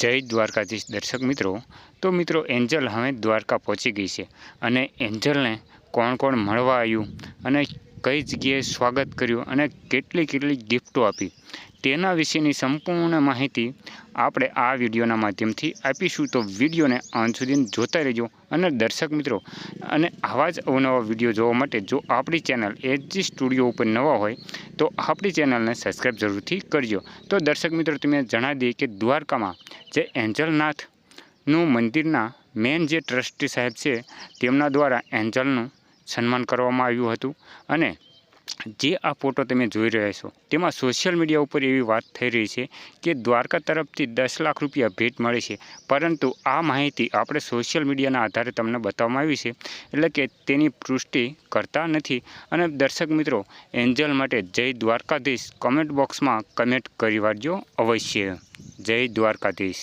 જય દ્વારકાધીશ દર્શક મિત્રો. તો મિત્રો, એન્જલ હવે દ્વારકા પહોંચી ગઈ છે અને એન્જલને કોણ કોણ મળવા આવ્યું અને કઈ જગ્યાએ સ્વાગત કર્યું અને કેટલી કેટલી ગિફ્ટો આપી. તેના વિશેની સંપૂર્ણ માહિતી આપણે આ વિડીયોના માધ્યમથી આપીશું. તો વિડીયોને અંત સુધી જોતા રહેજો અને દર્શક મિત્રો, અને આવા જ અવનવા વીડિયો જોવા માટે જો આપણી ચેનલ એચજી સ્ટુડિયો ઉપર નવા હોય, તો આપણી ચેનલને સબસ્ક્રાઈબ જરૂરથી કરજો. તો દર્શક મિત્રો, તમે જણાવી દઈએ કે દ્વારકામાં જે એન્જલનાથનું મંદિરના મેન જે ટ્રસ્ટી સાહેબ છે, તેમના દ્વારા એન્જલનું સન્માન કરવામાં આવ્યું હતું. અને જે આ ફોટો તમે જોઈ રહ્યા છો, તેમાં સોશિયલ મીડિયા ઉપર એવી વાત થઈ રહી છે કે દ્વારકા તરફથી દસ લાખ રૂપિયા ભેટ મળે છે. પરંતુ આ માહિતી આપણે સોશિયલ મીડિયાના આધારે તમને બતાવવામાં આવી છે, એટલે કે તેની પુષ્ટિ કરતા નથી. અને દર્શક મિત્રો, એન્જલ માટે જય દ્વારકાધીશ. કમેન્ટ બોક્સમાં કમેન્ટ કરી વાળજો અવશ્ય. જય દ્વારકાધીશ.